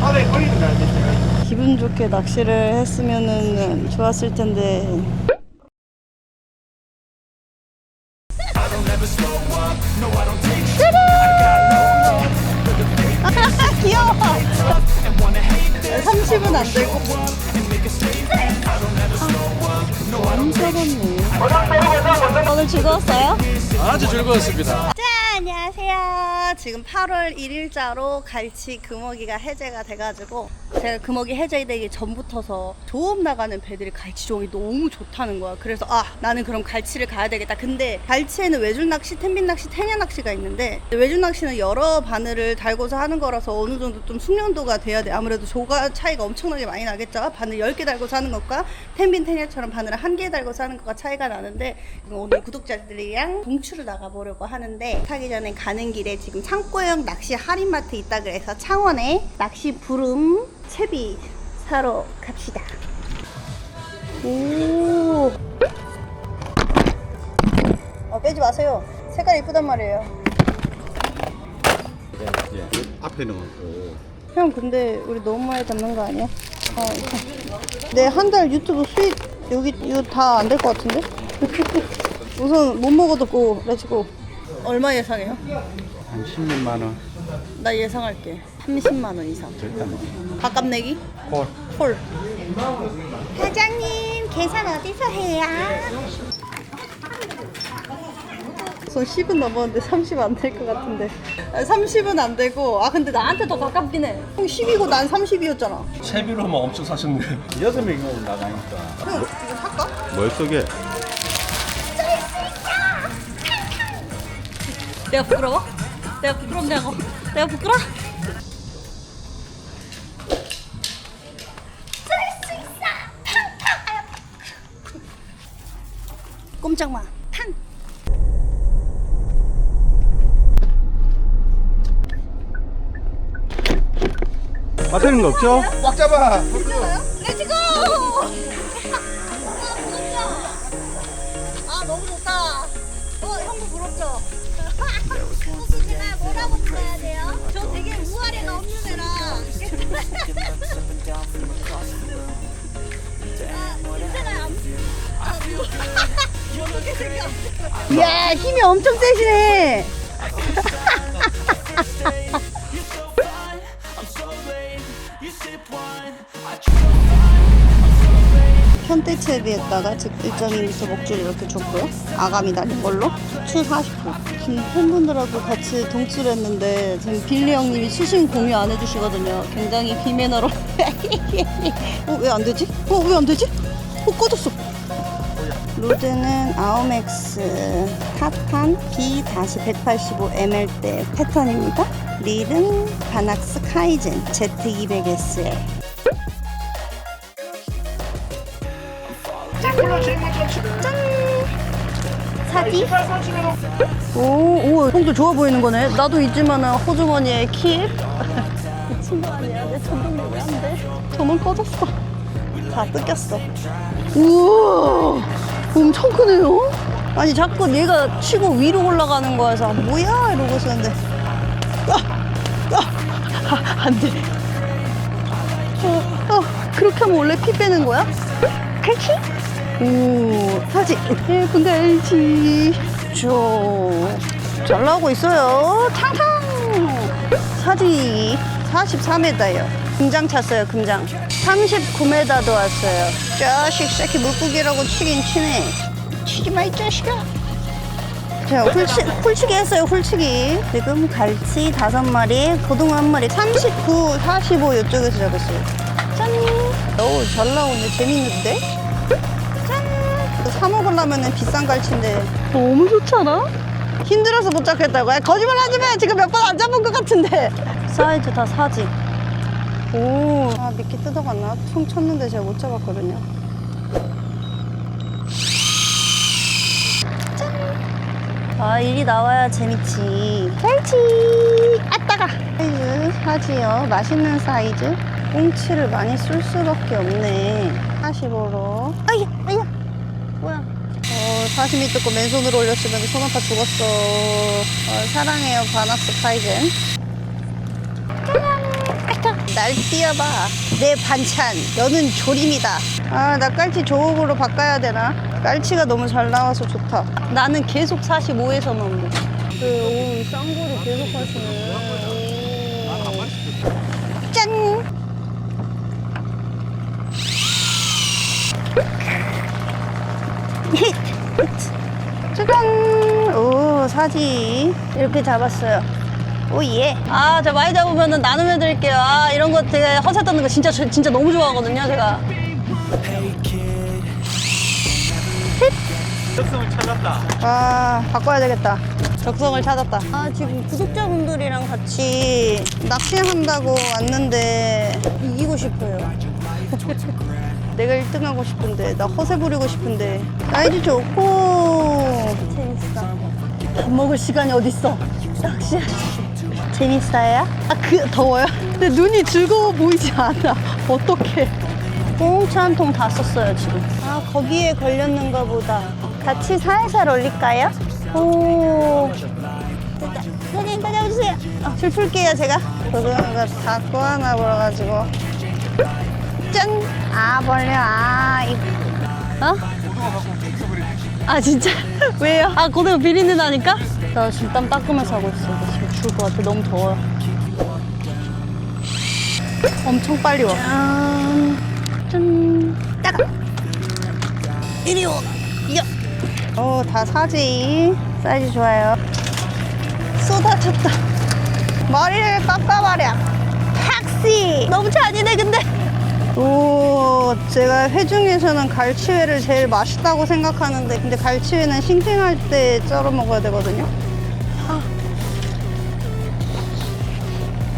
바다에 버리는. 기분 좋게 낚시를 했으면 좋았을 텐데. 귀여워. 30은 안 되고. 안 잡았네. 오늘 즐거웠어요? 아주 즐거웠습니다. 짠! 안녕하세요. 지금 8월 1일자로 갈치 금어기가 해제가 돼가지고 제가 금어기 해제되기 전부터서 조업 나가는 배들이 갈치 조업이 너무 좋다는 거야. 그래서 아 나는 그럼 갈치를 가야 되겠다. 근데 갈치에는 외줄 낚시, 텐빈 낚시, 태냐 낚시가 있는데 외줄 낚시는 여러 바늘을 달고서 하는 거라서 어느 정도 좀 숙련도가 돼야 돼. 아무래도 조가 차이가 엄청나게 많이 나겠죠. 바늘 10개 달고서 하는 것과 텐빈 태냐처럼 바늘을 한 개 달고서 하는 것과 차이가 나는데 오늘 구독자들이랑 동추를 나가보려고 하는데 하기 전에 가는 길에 지금 창고형 낚시 할인마트 있다 그래서 창원에 낚시 부름 채비 사러 갑시다. 오. 어, 빼지 마세요. 색깔 이쁘단 말이에요. 예, 앞에 넣고 형 근데 우리 너무 많이 담는 거 아니야? 아, 이거. 내한 달 유튜브 수익 여기 이거 다 안 될 것 같은데? 우선 못 먹어도 고 렛츠고 얼마 예상해요? 한 10몇만 원 나 예상할게 30만 원 이상 돼. 밥값 내기? 콜. 콜 사장님 계산 어디서 해요? 저 10은 넘었는데 30 안 될 것 같은데 30은 안 되고 아 근데 나한테 더 가깝긴 해 형 10이고 난 30이었잖아 채비로만 엄청 사셨네요. 여섯 명이 오늘 나가니까 형 이거 살까? 뭘 속에 내가 부끄러워? 내가 부끄럽냐고? 내가 부끄러워? 꼼짝마 팡! 맞는 거 없죠? 꽉 잡아. 렛츠고! 아 너무 좋다 어 형도 부럽죠? 뭐라고 불러야 돼요? 저 되게 우아래가 없는 애라 아, 괜찮아요 아, 뭐. 모르게 생겼어 이야 힘이 엄청 세시네 현대채비에다가 즉 1.2m 목줄 이렇게 줬고요. 아가미 달린 걸로 추 40분. 지금 팬분들하고 같이 동치를 했는데 지금 빌리 형님이 수신 공유 안 해주시거든요. 굉장히 비매너로. 어, 왜 안 되지? 어, 왜 안 되지? 어, 꺼졌어. 로드는 아오맥스 타탄 B-185ml대 패턴입니다. 릴은 바낙스 카이젠 Z200SL. 콜 이빨 손치면 오, 오, 형도 좋아 보이는 거네. 나도 있지만 호주머니에 키. 미친 거 아니야? 내 전동 왜안 돼? 저만 꺼졌어. 다 뜯겼어. 우와, 엄청 크네요. 아니 자꾸 얘가 치고 위로 올라가는 거여서 뭐야 이러고 있었는데. 아, 아, 아, 안 돼. 어, 어, 그렇게 하면 원래 피 빼는 거야? 갈치? 오, 사지. 예쁜 갈치. 저, 잘 나오고 있어요. 탕탕! 사지. 44m예요. 금장 찼어요, 금장. 39m도 왔어요. 자식, 새끼 물고기라고 치긴 치네. 치지 마, 이 자식아. 자, 훌치, 훌치기 했어요, 훌치기. 지금 갈치 다섯 마리, 고등어 한 마리, 39, 45 이쪽에서 잡았어요. 짠! 어우, 잘 나오네. 재밌는데? 짠! 사 먹으려면 비싼 갈치인데. 너무 좋지 않아? 힘들어서 못 잡겠다고. 야, 거짓말 하지 마. 지금 몇 번 안 잡은 것 같은데. 사이즈 다 사지. 오. 아, 미끼 뜯어갔나? 총 쳤는데 제가 못 잡았거든요. 아 일이 나와야 재밌지 갈치 아따가 사이즈 사지요 맛있는 사이즈 꽁치를 많이 쓸 수밖에 없네 45로 아야 아야 뭐야 어 40m 뜯고 맨손으로 올렸으면 손 아파 죽었어 어, 사랑해요 바나스 카이젠 짜잔 아따 날 띄어봐. 내 반찬, 너는 조림이다. 아, 나 깔치 조업으로 바꿔야 되나? 깔치가 너무 잘 나와서 좋다. 나는 계속 45에서 먹는. 그, 오, 쌍고리 계속 하시네. 오. 짠! 짜잔! 오, 사지. 이렇게 잡았어요. 오, 예. 아, 저 많이 잡으면 나눔해 드릴게요. 아, 이런 거 되게 허세 떠는 거 진짜, 저- 진짜 너무 좋아하거든요, 제가. 적성을 찾았다. 아, 바꿔야 되겠다. 적성을 찾았다. 아, 지금 구독자분들이랑 같이 낚시한다고 왔는데 이기고 싶어요. 내가 1등 하고 싶은데, 나 허세 부리고 싶은데. 나이도 좋고. 재밌어. 밥 먹을 시간이 어딨어. 낚시. 재밌어요? 아, 그, 더워요? 근데 눈이 즐거워 보이지 않아. 어떡해. 꽁차 한 통 다 썼어요, 지금. 아, 거기에 걸렸는가 보다. 같이 살살 올릴까요? 오. 됐다. 사진 따라오세요. 아, 줄 풀게요, 제가. 고등어가 다 꼬아나 버려가지고. 짠! 아, 벌려. 아, 이. 어? 아, 진짜? 왜요? 아, 고등어 비린내 나니까? 나 지금 땀 닦으면서 하고 있어. 나 지금 죽을 것 같아. 너무 더워요. 엄청 빨리 와. 짠. 짠. 따가. 이리 오. 이겨. 오, 다 사지. 사이즈 좋아요. 쏟아졌다. 머리를 깎아버려. 탁시. 너무 잔인해, 근데. 오, 제가 회 중에서는 갈치회를 제일 맛있다고 생각하는데, 근데 갈치회는 싱싱할 때 썰어 먹어야 되거든요. 아.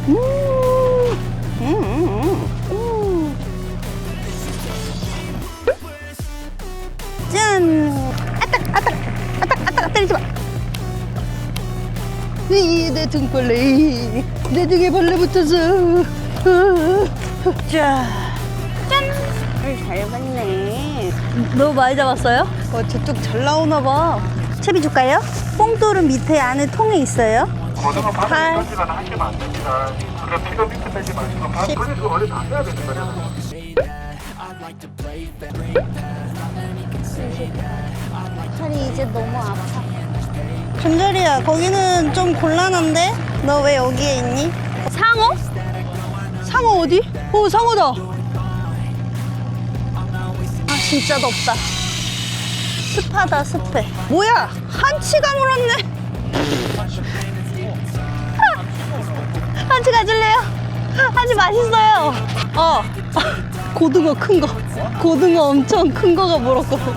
음, 내 등벌레. 내 등에 벌레 붙어서. 자, 짠! 을 잘 봤네. 너무 많이 잡았어요? 어, 저쪽 잘 나오나 봐. 채비 줄까요? 뽕돌은 밑에 안에 통에 있어요. 고등어 팔. 바닥에 던지거나 하시면 안 됩니다. 그럼 피가 밑에 빼지 마시고 그냥 그 어디 다 빼야 되는 거잖아요. 팔이 이제 너무 아파. 금절이야, 거기는 좀 곤란한데? 너 왜 여기에 있니? 상어? 상어 어디? 오, 상어다. 아, 진짜 덥다. 습하다, 습해. 뭐야? 한치가 물었네. 한치 가질래요? 한치 맛있어요. 어. 고등어 큰 거. 고등어 엄청 큰 거가 물었거든.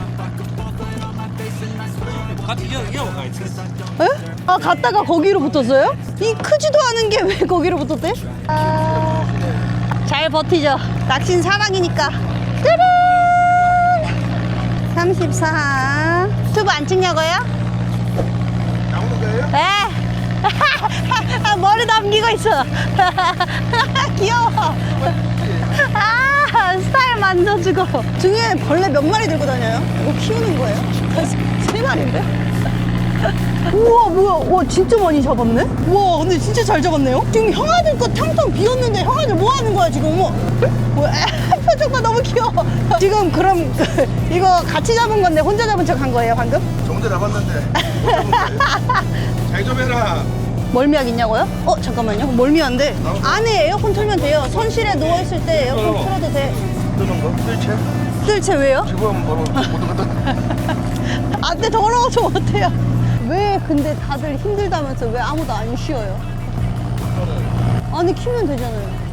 에? 아 갔다가 거기로 붙었어요? 이 크지도 않은 게 왜 거기로 붙었대? 아, 잘 버티죠. 낚시는 사랑이니까. 짜란! 34. 튜브 안 찍냐고요? 나오는 거예요? 네. 아, 머리 남기고 있어. 귀여워. 아, 스타일 만져주고. 등에 벌레 몇 마리 들고 다녀요? 이거 키우는 거예요? 세 마리인데? 우와, 뭐야. 와, 진짜 많이 잡았네? 우와, 근데 진짜 잘 잡았네요? 지금 형아들 거 탕탕 비었는데 형아들 뭐 하는 거야, 지금? 어머. 뭐야, 표정 봐, 너무 귀여워. 지금 그럼 이거 같이 잡은 건데 혼자 잡은 척 한 거예요, 방금? 저 혼자 잡았는데. 잘좀 해라. 멀미약 있냐고요? 어 잠깐만요 멀미한데 안에 에어컨 틀면 돼요 선실에 누워있을 때 에어컨 틀어도 돼 뜨는 거? 실체? 쓸채 왜요? 지금 바로 못 오거든. 안돼 더러워서 못해요 왜 근데 다들 힘들다면서 왜 아무도 안 쉬어요? 아니 키면 되잖아요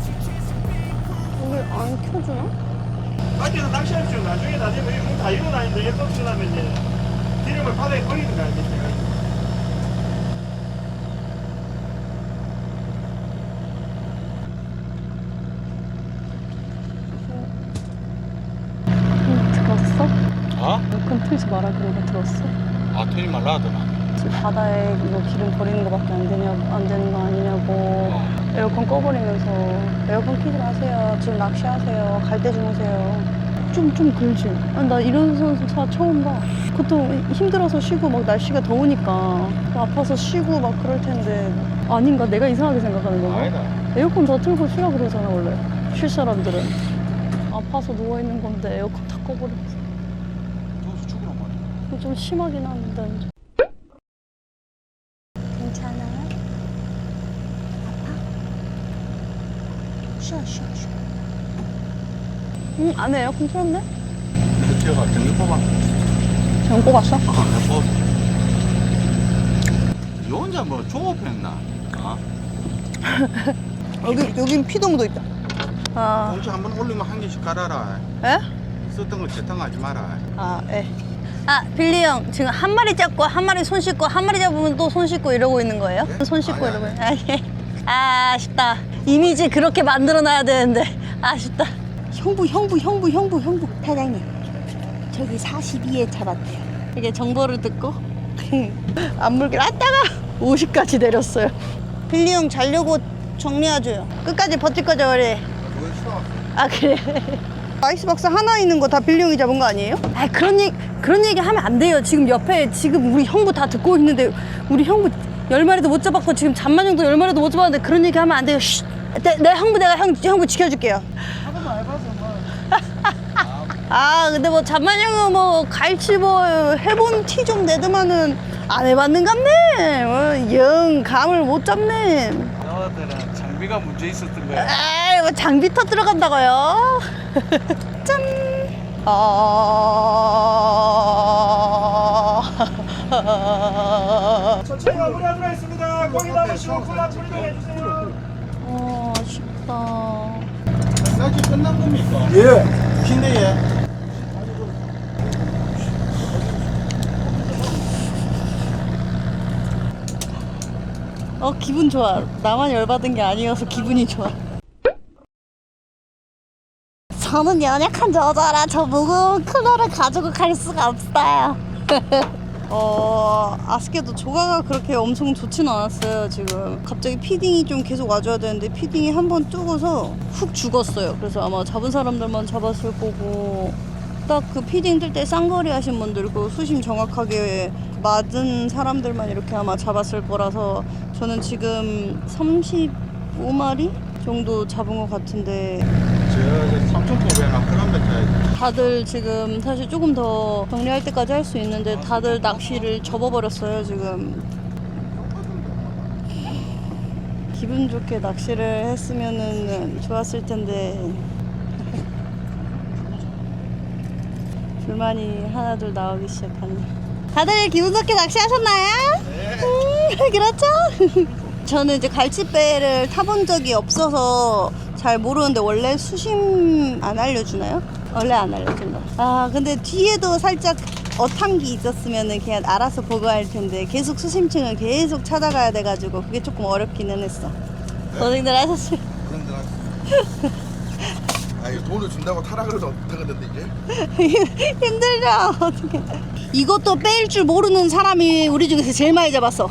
여기 안 켜주나? 밖에서 낚시하십시오. 나중에 나중에 문다 일어나는데 예법 지나면 이제 기름을 바닥에 버리는 거 아니겠어요? 들었어? 어? 에어컨 틀지 마라 그런 거 들었어? 아, 틀리 말라 하더만. 지금 바다에 이거 기름 버리는 거밖에 안 되냐 안 되는 거 아니냐고 에어컨 꺼버리면서 에어컨 키지 마세요. 지금 낚시하세요. 갈 때 주무세요. 좀좀 그러지. 아니, 나 이런 선수 차 처음 봐. 그것도 힘들어서 쉬고 막 날씨가 더우니까 아파서 쉬고 막 그럴 텐데 아닌가? 내가 이상하게 생각하는 건가? 아니다. 에어컨 다 틀고 쉬라 그러잖아 원래. 쉴 사람들은. 아파서 누워있는 건데 에어컨 다 꺼버렸어 저기서 죽으란 말이야. 좀 심하긴 한데 괜찮아요? 아파? 쉬어 응 안에 에어컨 틀었네? 그때가 정리 뽑아. 전 꼽았어? 아, 내 뽑. 이 혼자 뭐 조업했나? 어? 여기 여긴 피동도 있다 아 공치 한번 올리면 한 개씩 깔아라. 에? 썼던 걸 재탕하지 마라. 아, 예. 아, 빌리 형, 지금 한 마리 잡고, 한 마리 손 씻고, 한 마리 잡으면 또 손 씻고 이러고 있는 거예요? 네? 손 씻고 아니, 이러고 있는 아, 예. 아, 아쉽다. 이미지 그렇게 만들어 놔야 되는데. 아쉽다. 형부, 형부, 형부, 형부, 형부. 사장님, 저기 42에 잡았대요. 이게 정보를 듣고, 안 물길, 아, 따가! 50까지 내렸어요. 빌리 형 자려고 정리해줘요. 끝까지 버틸 거죠, 우리? 아 그래 아이스박스 하나 있는 거 다 빌리 형이 잡은 거 아니에요? 아 그런 얘기 그런 얘기 하면 안 돼요 지금 옆에 지금 우리 형부 다 듣고 있는데 우리 형부 열 마리도 못 잡았고 지금 잠만 형도 열 마리도 못 잡았는데 그런 얘기 하면 안 돼요 쉿. 내, 내 형부 내가 형, 형부 지켜줄게요 아 근데 뭐 잠만 형은 뭐 갈치 뭐 해본 티 좀 내더만은 안 해봤는 갑네 어, 영 감을 못 잡네 너들은 장비가 문제 있었던 거야. 에이, 뭐 장비 터 들어간다고요? 짠. 아. 천천히 마무리하도록 하겠습니다. 고기 담으시고 콜라 해주세요. 어, 아쉽다. 낚시 끝난 겁니까? 예. 신대에. 어, 기분 좋아. 나만 열받은 게 아니어서 기분이 좋아. 저는 연약한 여자라 저 무거운 클러를 가지고 갈 수가 없어요. 어, 아쉽게도 조가가 그렇게 엄청 좋진 않았어요, 지금. 갑자기 피딩이 좀 계속 와줘야 되는데, 피딩이 한번 뜨고서 훅 죽었어요. 그래서 아마 잡은 사람들만 잡았을 거고, 딱 그 피딩 뜰 때 쌍거리 하신 분들, 그 수심 정확하게 맞은 사람들만 이렇게 아마 잡았을 거라서, 저는 지금 35마리 정도 잡은 것 같은데, 그런. 다들 지금 사실 조금 더 정리할 때까지 할 수 있는데 다들 낚시를 접어버렸어요 지금 기분 좋게 낚시를 했으면은 좋았을 텐데 불만이 하나둘 나오기 시작하네 다들 기분 좋게 낚시하셨나요? 음, 그렇죠? 저는 이제 갈치배를 타본 적이 없어서 잘 모르는데 원래 수심 안 알려주나요? 원래 안 알려준다. 아 근데 뒤에도 살짝 어탕기 있었으면은 그냥 알아서 보고할 텐데 계속 수심층을 계속 찾아가야 돼가지고 그게 조금 어렵기는 했어. 고생들 하셨어요. 그런 데 아니 돈을 준다고 타라 그래도 못하겠는데 이제 힘들죠. 어떻게? 이것도 빼일 줄 모르는 사람이 우리 중에서 제일 많이 잡았어.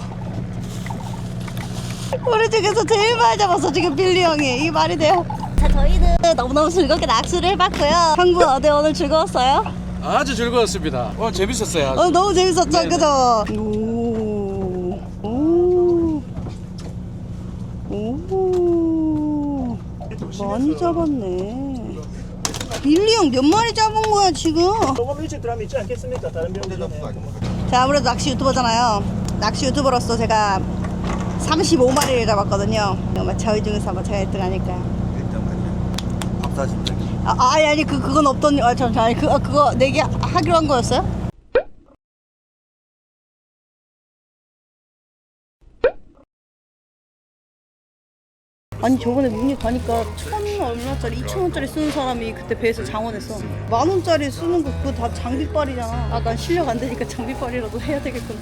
우리 중에서 제일 많이 잡았어 지금 빌리 형이 이 말이 돼요? 자 저희는 너무너무 즐겁게 낚시를 해봤고요. 형부 어때 오늘 즐거웠어요? 아주 즐거웠습니다. 어, 재밌었어요. 어 너무 재밌었죠, 네네. 그죠? 오, 오, 오, 많이 잡았네. 빌리 형 몇 마리 잡은 거야 지금? 조금 일찍 들어가면 있지 않겠습니까? 다른 배우들 전에. 자 아무래도 낚시 유튜버잖아요. 낚시 유튜버로서 제가 35마리를 잡았거든요. 저희 중에서 아마 제가 1등 아닐까. 일단 밥 사준다 아, 아니 아니 그 그건 없던 아 잠시 아니 그 아, 그거 내기 하기로 한 거였어요? 아니 저번에 문이 가니까 천 얼마짜리 이천 원짜리 쓰는 사람이 그때 배에서 장원했어 만 원짜리 쓰는 거 그거 다 장비빨이잖아 아 난 실력 안 되니까 장비빨이라도 해야 되겠구나